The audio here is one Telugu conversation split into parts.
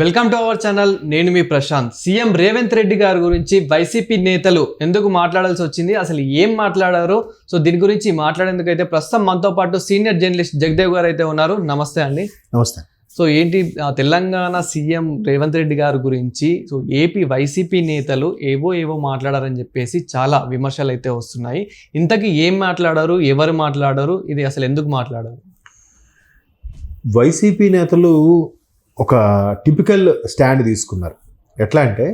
వెల్కమ్ టు అవర్ ఛానల్ నేను మీ ప్రశాంత్. సీఎం రేవంత్ రెడ్డి గారి గురించి వైసీపీ నేతలు ఎందుకు మాట్లాడాల్సి వచ్చింది? అసలు ఏం మాట్లాడారు? సో దీని గురించి మాట్లాడేందుకు అయితే ప్రస్తుతం మనతో పాటు సీనియర్ జర్నలిస్ట్ జగదేవ్ గారు అయితే ఉన్నారు. నమస్తే అండి. నమస్తే. సో ఏంటి తెలంగాణ సీఎం రేవంత్ రెడ్డి గారి గురించి సో ఏపీ వైసీపీ నేతలు ఏవో ఏవో మాట్లాడారని చెప్పేసి చాలా విమర్శలు అయితే వస్తున్నాయి. ఇంతకీ ఏం మాట్లాడారు? ఎవరు మాట్లాడారు? ఇది అసలు ఎందుకు మాట్లాడారు? వైసీపీ నేతలు ఒక టిపికల్ స్టాండ్ తీసుకున్నారు. ఎట్లా అంటే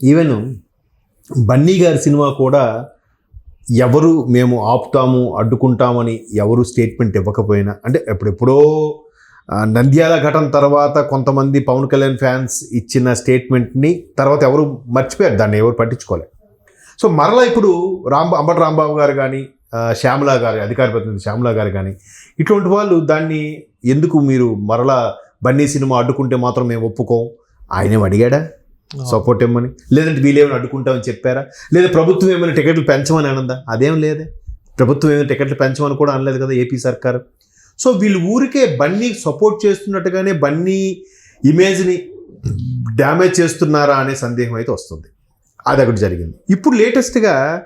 ఈవెన్ బన్నీ గారి సినిమా కూడా ఎవరు మేము ఆపుతాము అడ్డుకుంటామని ఎవరు స్టేట్మెంట్ ఇవ్వకపోయినా అంటే ఎప్పుడెప్పుడో నంద్యాల ఘటన తర్వాత కొంతమంది పవన్ కళ్యాణ్ ఫ్యాన్స్ ఇచ్చిన స్టేట్మెంట్ని తర్వాత ఎవరు మర్చిపోయారు దాన్ని ఎవరు పట్టించుకోలేదు సో మరలా ఇప్పుడు రాంబా అంబటి రాంబాబు గారు కానీ శ్యామలా గారు అధికార ప్రతినిధి శ్యామలా గారు కానీ ఇటువంటి వాళ్ళు దాన్ని ఎందుకు మీరు మరలా బన్నీ సినిమా అడ్డుకుంటే మాత్రం మేము ఒప్పుకోం. ఆయనేం అడిగాడా? సపోర్ట్ ఇవ్వమని లేదంటే వీళ్ళేమైనా అడ్డుకుంటామని చెప్పారా? లేదా ప్రభుత్వం ఏమైనా టికెట్లు పెంచమని అనందా? అదేం లేదే. ప్రభుత్వం ఏమైనా టికెట్లు పెంచమని కూడా అనలేదు కదా ఏపీ సర్కారు. సో వీళ్ళు ఊరికే బన్నీకి సపోర్ట్ చేస్తున్నట్టుగానే బన్నీ ఇమేజ్ని డ్యామేజ్ చేస్తున్నారా అనే సందేహం అయితే వస్తుంది. అది ఒకటి జరిగింది. ఇప్పుడు లేటెస్ట్గా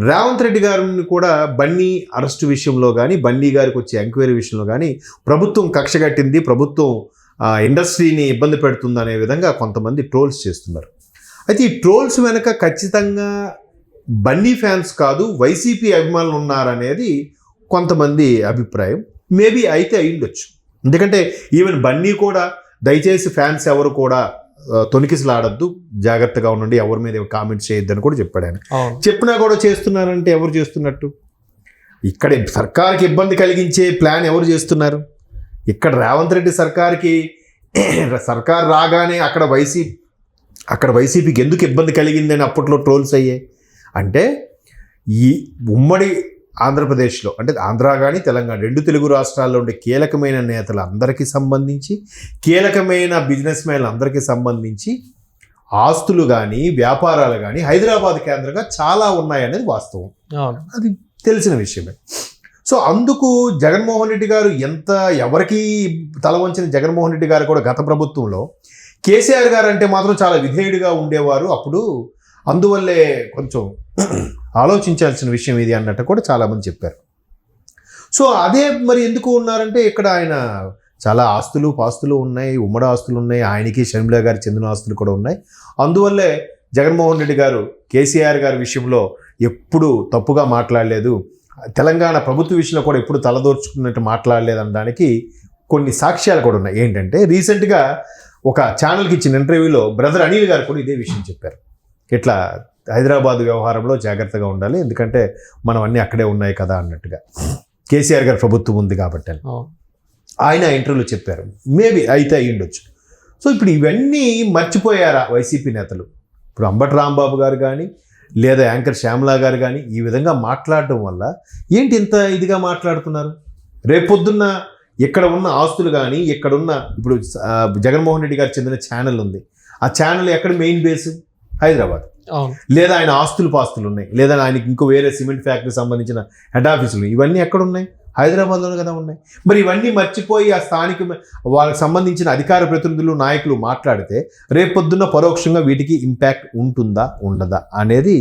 రేవంత్ రెడ్డి గారిని కూడా బన్నీ అరెస్టు విషయంలో కానీ బన్నీ గారికి వచ్చే ఎంక్వైరీ విషయంలో కానీ ప్రభుత్వం కక్ష కట్టింది ప్రభుత్వం ఆ, ఇండస్ట్రీని ఇబ్బంది పెడుతుంది అనే విధంగా కొంతమంది ట్రోల్స్ చేస్తున్నారు. అయితే ఈ ట్రోల్స్ వెనక ఖచ్చితంగా బన్నీ ఫ్యాన్స్ కాదు వైసీపీ అభిమానులు ఉన్నారనేది కొంతమంది అభిప్రాయం. మేబీ అయితే అయ్యుండొచ్చు. ఎందుకంటే ఈవెన్ బన్నీ కూడా దయచేసి ఫ్యాన్స్ ఎవరు కూడా ఆ, తొణికిసలాడొద్దు. జాగ్రత్తగా ఉండండి. ఎవరి మీద కామెంట్స్ చేయొద్దని కూడా చెప్పాడు ఆయన. చెప్పినా కూడా చేస్తున్నారంటే ఎవరు చేస్తున్నట్టు? ఇక్కడ సర్కార్కి ఇబ్బంది కలిగించే ప్లాన్ ఎవరు చేస్తున్నారు? ఇక్కడ రేవంత్ రెడ్డి సర్కార్కి సర్కార్ రాగానే అక్కడ వైసీపీ అక్కడ వైసీపీకి ఎందుకు ఇబ్బంది కలిగిందని అప్పట్లో ట్రోల్స్ అయ్యాయి? అంటే ఈ ఉమ్మడి ఆంధ్రప్రదేశ్లో అంటే ఆంధ్ర కానీ తెలంగాణ రెండు తెలుగు రాష్ట్రాల్లో ఉండే కీలకమైన నేతలు అందరికీ సంబంధించి కీలకమైన బిజినెస్ మ్యాన్లు అందరికీ సంబంధించి ఆస్తులు కానీ వ్యాపారాలు కానీ హైదరాబాద్ కేంద్రంగా చాలా ఉన్నాయనేది వాస్తవం. అది తెలిసిన విషయమే. సో అందుకు జగన్మోహన్ రెడ్డి గారు ఎంత ఎవరికి తల వంచిన జగన్మోహన్ రెడ్డి గారు కూడా గత ప్రభుత్వంలో కేసీఆర్ గారు అంటే మాత్రం చాలా విధేయుడిగా ఉండేవారు. అప్పుడు అందువల్లే కొంచెం ఆలోచించాల్సిన విషయం ఇది అన్నట్టు కూడా చాలామంది చెప్పారు. సో అదే మరి ఎందుకు ఉన్నారంటే ఇక్కడ ఆయన చాలా ఆస్తులు పాస్తులు ఉన్నాయి ఉమ్మడి ఆస్తులు ఉన్నాయి ఆయనకి షర్మిల గారికి చెందిన ఆస్తులు కూడా ఉన్నాయి. అందువల్లే జగన్మోహన్ రెడ్డి గారు కేసీఆర్ గారి విషయంలో ఎప్పుడు తప్పుగా మాట్లాడలేదు. తెలంగాణ ప్రభుత్వ విషయంలో కూడా ఎప్పుడు తలదోర్చుకున్నట్టు మాట్లాడలేదు అనడానికి కొన్ని సాక్ష్యాలు కూడా ఉన్నాయి. ఏంటంటే రీసెంట్గా ఒక ఛానల్కి ఇచ్చిన ఇంటర్వ్యూలో బ్రదర్ అనిల్ గారు కూడా ఇదే విషయం చెప్పారు. ఇట్లా హైదరాబాద్ వ్యవహారంలో జాగ్రత్తగా ఉండాలి. ఎందుకంటే మనం అన్నీ అక్కడే ఉన్నాయి కదా అన్నట్టుగా. కేసీఆర్ గారి ప్రభుత్వం ఉంది కాబట్టి. ఆయన ఇంటర్వ్యూలో చెప్పారు. మేబీ అయితే అయి ఉండొచ్చు. సో ఇప్పుడు ఇవన్నీ మర్చిపోయారా వైసీపీ నేతలు? ఇప్పుడు అంబటి రాంబాబు గారు కానీ లేదా యాంకర్ శ్యామలా గారు కానీ ఈ విధంగా మాట్లాడటం వల్ల ఏంటి ఇంత ఇదిగా మాట్లాడుతున్నారు? రేపొద్దున్న ఇక్కడ ఉన్న ఆస్తులు కానీ ఇక్కడ ఉన్న ఇప్పుడు జగన్మోహన్ రెడ్డి గారికి చెందిన ఛానల్ ఉంది. ఆ ఛానల్ ఎక్కడ మెయిన్ బేస్? హైదరాబాద్. లేదా ఆయన ఆస్తులు పాస్తులు ఉన్నాయి. లేదా ఆయనకి ఇంకో వేరే సిమెంట్ ఫ్యాక్టరీ సంబంధించిన హెడ్ ఆఫీసులు ఇవన్నీ ఎక్కడ ఉన్నాయి హైదరాబాద్లోనే కదా ఉన్నాయి. మరి ఇవన్నీ మర్చిపోయి ఆ స్థానిక వాళ్ళకి సంబంధించిన అధికార ప్రతినిధులు నాయకులు మాట్లాడితే రేపొద్దున్న పరోక్షంగా వీటికి ఇంపాక్ట్ ఉంటుందా ఉండదా అనేది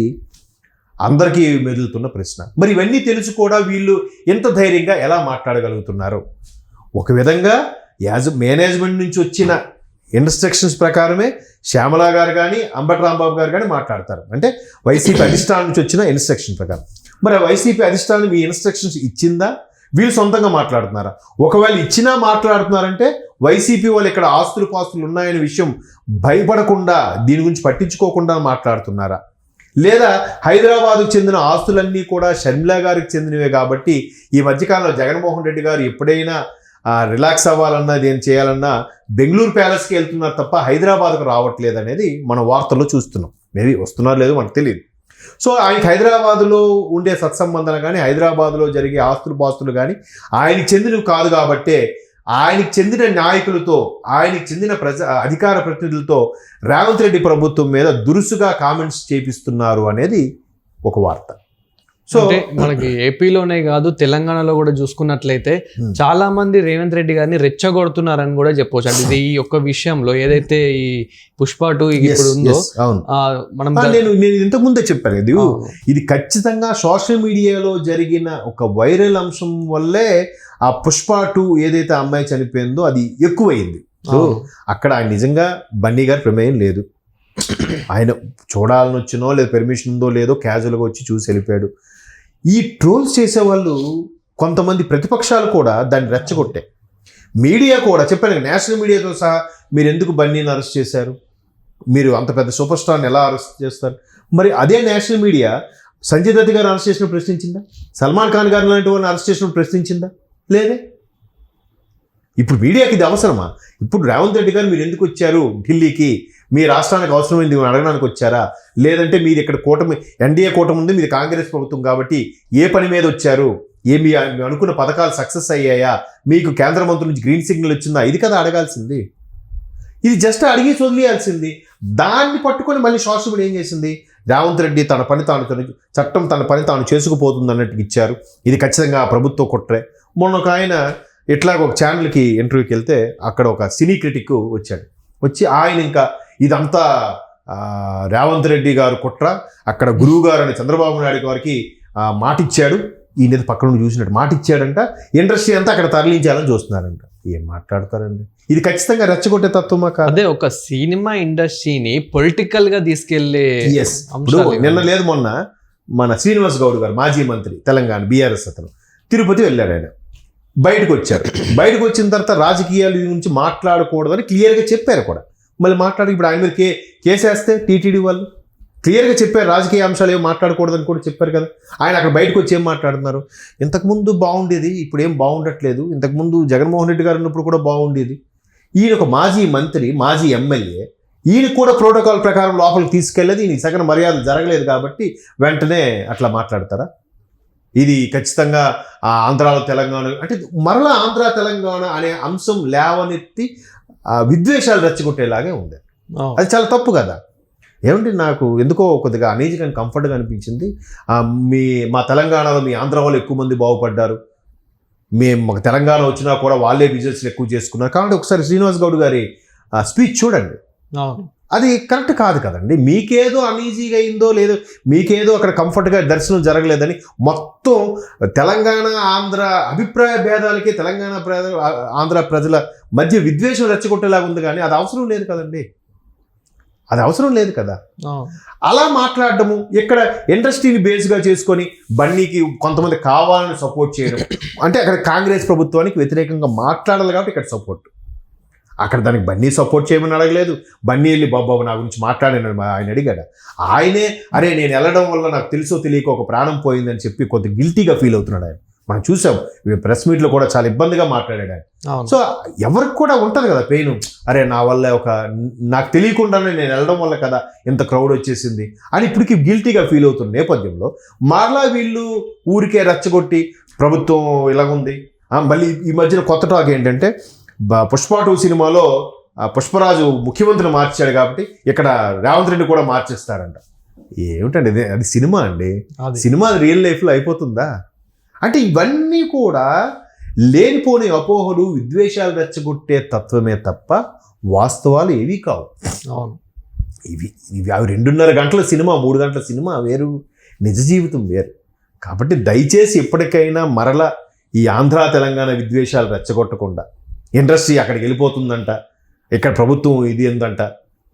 అందరికీ మెదులుతున్న ప్రశ్న. మరి ఇవన్నీ తెలుసు కూడా వీళ్ళు ఎంత ధైర్యంగా ఎలా మాట్లాడగలుగుతున్నారు? ఒక విధంగా యాజ్ మేనేజ్మెంట్ నుంచి వచ్చిన ఇన్స్ట్రక్షన్స్ ప్రకారమే శ్యామలా గారు కానీ అంబటి రాంబాబు గారు కానీ మాట్లాడతారు. అంటే వైసీపీ అధిష్టానం నుంచి వచ్చిన ఇన్స్ట్రక్షన్ ప్రకారం. మరి వైసీపీ అధిష్టానం మీ ఇన్స్ట్రక్షన్స్ ఇచ్చిందా? వీళ్ళు సొంతంగా మాట్లాడుతున్నారా? ఒకవేళ ఇచ్చినా మాట్లాడుతున్నారంటే వైసీపీ వాళ్ళు ఇక్కడ ఆస్తులు పాస్తులు ఉన్నాయనే విషయం భయపడకుండా దీని గురించి పట్టించుకోకుండా మాట్లాడుతున్నారా? లేదా హైదరాబాద్కు చెందిన ఆస్తులన్నీ కూడా షర్మిలా గారికి చెందినవే కాబట్టి ఈ మధ్యకాలంలో జగన్మోహన్ రెడ్డి గారు ఎప్పుడైనా రిలాక్స్ అవ్వాలన్నా దేని చేయాలన్నా బెంగళూరు ప్యాలెస్కి వెళ్తున్నారు తప్ప హైదరాబాద్కు రావట్లేదు అనేది మన వార్తల్లో చూస్తున్నాం. మేబీ వస్తున్నారు లేదో మనకు తెలియదు సో ఆయనకి హైదరాబాద్లో ఉండే సత్సంబంధాలు కానీ హైదరాబాద్లో జరిగే ఆస్తులు పాస్తులు కానీ ఆయనకి చెందినవి కాదు కాబట్టే ఆయనకి చెందిన నాయకులతో ఆయనకి చెందిన ప్రజ అధికార ప్రతినిధులతో రేవంత్ రెడ్డి ప్రభుత్వం మీద దురుసుగా కామెంట్స్ చేపిస్తున్నారు అనేది ఒక వార్త. సో మనకి ఏపీలోనే కాదు తెలంగాణలో కూడా చూసుకున్నట్లయితే Hmm. చాలా మంది రేవంత్ రెడ్డి గారిని రెచ్చగొడుతున్నారని కూడా చెప్పొచ్చు అంటే ఇది ఈ యొక్క విషయంలో ఏదైతే ఈ పుష్ప టూ ఇప్పుడు ఉందో మనం నేను నేను ఇంతకు ముందే చెప్పాను ఇది. ఇది ఖచ్చితంగా సోషల్ మీడియాలో జరిగిన ఒక వైరల్ అంశం వల్లే ఆ పుష్ప టూ ఏదైతే అమ్మాయి చనిపోయిందో అది ఎక్కువైంది. అక్కడ నిజంగా బన్నీ గారి ప్రమేయం లేదు ఆయన చూడాలని వచ్చినో లేదా పెర్మిషన్ ఉందో లేదో క్యాజువల్గా వచ్చి చూసి వెళ్ళిపోయాడు ఈ ట్రోల్స్ చేసేవాళ్ళు కొంతమంది ప్రతిపక్షాలు కూడా దాన్ని రెచ్చగొట్టే. మీడియా కూడా చెప్పాను నేషనల్ మీడియాతో సహా మీరు ఎందుకు బన్నీని అరెస్ట్ చేశారు? మీరు అంత పెద్ద సూపర్ స్టార్ని ఎలా అరెస్ట్ చేస్తారు? మరి అదే నేషనల్ మీడియా సంజయ్ దత్ గారు అరెస్ట్ చేసిన ప్రశ్నించిందా? సల్మాన్ ఖాన్ గారు లాంటి వారిని అరెస్ట్ చేసిన ప్రశ్నించిందా? లేదే? ఇప్పుడు మీడియాకి ఇది అవసరమా? ఇప్పుడు రేవంత్ రెడ్డి గారు మీరు ఎందుకు వచ్చారు ఢిల్లీకి? మీ రాష్ట్రానికి అవసరమైంది అడగడానికి వచ్చారా? లేదంటే మీరు ఇక్కడ కూటమి ఎన్డీఏ కూటమి ఉంది మీది కాంగ్రెస్ ప్రభుత్వం కాబట్టి ఏ పని మీద వచ్చారు? ఏమి అనుకున్న పథకాలు సక్సెస్ అయ్యాయా? మీకు కేంద్ర మంత్రి నుంచి గ్రీన్ సిగ్నల్ వచ్చిందా? ఇది కదా అడగాల్సింది. ఇది జస్ట్ అడిగి వదిలేయాల్సింది దాన్ని పట్టుకొని మళ్ళీ సోషల్ మీడియా ఏం చేసింది? రేవంత్ రెడ్డి తన పని తాను చట్టం తన పని తాను చేసుకుపోతుంది అన్నట్టు ఇచ్చారు. ఇది ఖచ్చితంగా ప్రభుత్వ కుట్రే. మొన్న ఒక ఆయన ఇట్లాగ ఒక ఛానల్కి ఇంటర్వ్యూకి వెళ్తే అక్కడ ఒక సినీ క్రిటిక్ వచ్చాడు. వచ్చి ఆయన ఇంకా ఇదంతా రేవంత్ రెడ్డి గారు కుట్ర. అక్కడ గురువు గారు అని చంద్రబాబు నాయుడు గారికి ఆ, మాట ఇచ్చాడు ఈయన పక్కన నుండి చూసినట్టు మాట ఇచ్చాడంట ఇండస్ట్రీ అంతా అక్కడ తరలించాలని చూస్తున్నారంట. ఏం మాట్లాడతారండి? ఇది ఖచ్చితంగా రెచ్చగొట్టే తత్వమా కాదు? అదే ఒక సినిమా ఇండస్ట్రీని పొలిటికల్గా తీసుకెళ్ళే ఎస్ ఇప్పుడు. నిన్న లేదు మొన్న మన శ్రీనివాస్ గౌడ్ గారు మాజీ మంత్రి తెలంగాణ బీఆర్ఎస్ అతను. తిరుపతి వెళ్ళాడు ఆయన. బయటకు వచ్చారు. బయటకు వచ్చిన తర్వాత రాజకీయాల గురించి మాట్లాడకూడదని క్లియర్గా చెప్పారు కూడా. మళ్ళీ మాట్లాడి ఇప్పుడు ఆయన మీద కే కేసేస్తే టీటీడీ వాళ్ళు క్లియర్గా చెప్పారు రాజకీయ అంశాలు ఏం మాట్లాడకూడదని కూడా చెప్పారు కదా. ఆయన అక్కడ బయటకు వచ్చి ఏం మాట్లాడుతున్నారు? ఇంతకుముందు బాగుండేది ఇప్పుడు ఏం బాగుండట్లేదు. ఇంతకుముందు జగన్మోహన్ రెడ్డి గారు ఉన్నప్పుడు కూడా బాగుండేది. ఈయన ఒక మాజీ మంత్రి మాజీ ఎమ్మెల్యే. ఈయన కూడా ప్రోటోకాల్ ప్రకారం లోపలికి తీసుకెళ్ళేది ఈయన సగన మర్యాద జరగలేదు కాబట్టి వెంటనే అట్లా మాట్లాడతారా? ఇది ఖచ్చితంగా ఆంధ్రాలో తెలంగాణ అంటే మరలా ఆంధ్ర తెలంగాణ అనే అంశం లేవనెత్తి విద్వేషాలు రెచ్చగొట్టేలాగే ఉంది. అది చాలా తప్పు కదా. ఏమంటే నాకు ఎందుకో కొద్దిగా అనీజీగా కంఫర్ట్గా అనిపించింది. మీ మా తెలంగాణలో మీ ఆంధ్ర వాళ్ళు ఎక్కువ మంది బాగుపడ్డారు. మేము మాకు తెలంగాణ వచ్చినా కూడా వాళ్ళే బిజినెస్ ఎక్కువ చేసుకున్నారు. కాబట్టి ఒకసారి శ్రీనివాస్ గౌడ్ గారి స్పీచ్ చూడండి. అది కరెక్ట్ కాదు కదండి. మీకేదో అనీజీగా అయిందో లేదో మీకేదో అక్కడ కంఫర్ట్గా దర్శనం జరగలేదని మొత్తం తెలంగాణ ఆంధ్ర అభిప్రాయ భేదాలకి తెలంగాణ ప్రజల ఆంధ్ర ప్రజల మధ్య విద్వేషం రెచ్చగొట్టేలాగా ఉంది కానీ అది అవసరం లేదు కదండి. అది అవసరం లేదు కదా. అలా మాట్లాడడము ఇక్కడ ఇండస్ట్రీని బేస్గా చేసుకొని బన్నీకి కొంతమంది కావాలని సపోర్ట్ చేయడం అంటే అక్కడ కాంగ్రెస్ ప్రభుత్వానికి వ్యతిరేకంగా మాట్లాడాలి కాబట్టి ఇక్కడ సపోర్ట్. అక్కడ దానికి బన్నీ సపోర్ట్ చేయమని అడగలేదు. బన్నీ వెళ్ళి బాబాబు నా గురించి మాట్లాడాను ఆయన అడిగాడు. ఆయనే అరే నేను వెళ్ళడం వల్ల నాకు తెలుసో తెలియక ఒక ప్రాణం పోయిందని చెప్పి కొంత గిల్టీగా ఫీల్ అవుతున్నాడు ఆయన. మనం చూసాం ప్రెస్ మీట్లో కూడా చాలా ఇబ్బందిగా మాట్లాడాడు ఆయన. సో ఎవరికి కూడా ఉంటుంది కదా పెయిన్. అరే నా వల్ల ఒక నాకు తెలియకుండానే నేను వెళ్ళడం వల్ల కదా ఇంత క్రౌడ్ వచ్చేసింది అని ఇప్పటికి గిల్టీగా ఫీల్ అవుతున్న నేపథ్యంలో మరలా వీళ్ళు ఊరికే రెచ్చగొట్టి ప్రభుత్వం ఇలాగుంది. మళ్ళీ ఈ మధ్యన కొత్త టాక్ ఏంటంటే పుష్ప టూ సినిమాలో పుష్పరాజు ముఖ్యమంత్రిని మార్చాడు కాబట్టి ఇక్కడ రేవంత్ రెడ్డి కూడా మార్చేస్తారంట ఏమిటండి ఇది? అది సినిమా అండి. సినిమా రియల్ లైఫ్లో అయిపోతుందా? అంటే ఇవన్నీ కూడా లేనిపోని అపోహలు విద్వేషాలు రెచ్చగొట్టే తత్వమే తప్ప వాస్తవాలు ఏవి కావు. అవును. ఇవి ఇవి అవి రెండున్నర గంటల సినిమా మూడు గంటల సినిమా వేరు. నిజ జీవితం వేరు. కాబట్టి దయచేసి ఎప్పటికైనా మరల ఈ ఆంధ్ర తెలంగాణ విద్వేషాలు రెచ్చగొట్టకుండా ఇండస్ట్రీ అక్కడికి వెళ్ళిపోతుందంట. ఇక్కడ ప్రభుత్వం ఇది ఏందంట.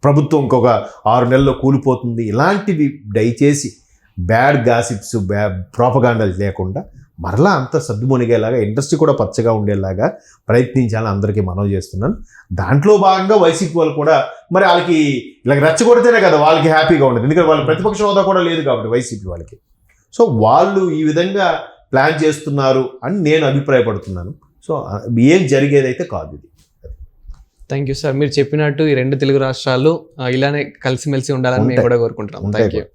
ప్రభుత్వం ఇంకొక ఆరు నెలల్లో కూలిపోతుంది. ఇలాంటివి దయచేసి బ్యాడ్ గాసిప్స్ బ్యా ప్రాపగాండాలు లేకుండా మరలా అంత సర్దుమొనిగేలాగా ఇండస్ట్రీ కూడా పచ్చగా ఉండేలాగా ప్రయత్నించాలని అందరికీ మనవి చేస్తున్నాను. దాంట్లో భాగంగా వైసీపీ వాళ్ళు కూడా మరి వాళ్ళకి ఇలా రెచ్చగొడితేనే కదా వాళ్ళకి హ్యాపీగా ఉండదు. ఎందుకంటే వాళ్ళ ప్రతిపక్ష హోదా కూడా లేదు కాబట్టి వైసీపీ వాళ్ళకి. సో వాళ్ళు ఈ విధంగా ప్లాన్ చేస్తున్నారు అని నేను అభిప్రాయపడుతున్నాను. సో ఏం జరిగేదైతే కాదు ఇది. థ్యాంక్ యూ సార్ మీరు చెప్పినట్టు ఈ రెండు తెలుగు రాష్ట్రాలు ఇలానే కలిసిమెలిసి ఉండాలని మేము. కూడా కోరుకుంటున్నాం. Thank you